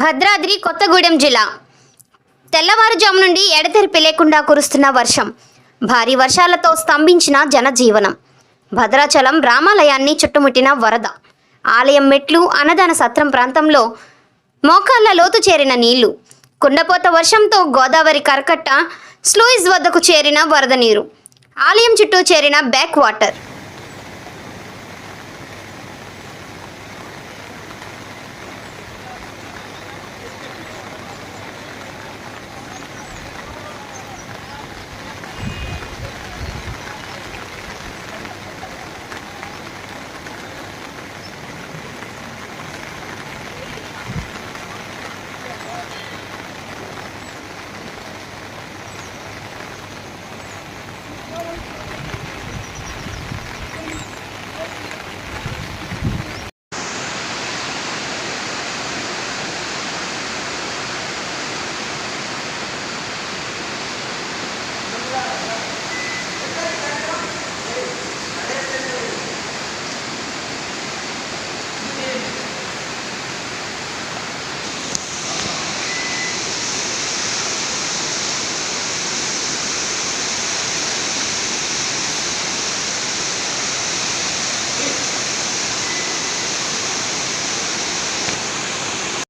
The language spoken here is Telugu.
భద్రాద్రి కొత్తగూడెం జిల్లా. తెల్లవారుజాము నుండి ఎడతెరిపి లేకుండా కురుస్తున్న వర్షం. భారీ వర్షాలతో స్తంభించిన జనజీవనం. భద్రాచలం రామాలయాన్ని చుట్టుముట్టిన వరద. ఆలయం మెట్లు అన్నదాన సత్రం ప్రాంతంలో మోకాళ్ళ లోతు చేరిన నీళ్ళు. కుండపోత వర్షంతో గోదావరి కరకట్ట స్లూయిస్ వద్దకు చేరిన వరద నీరు. ఆలయం చుట్టూ చేరిన బ్యాక్ వాటర్.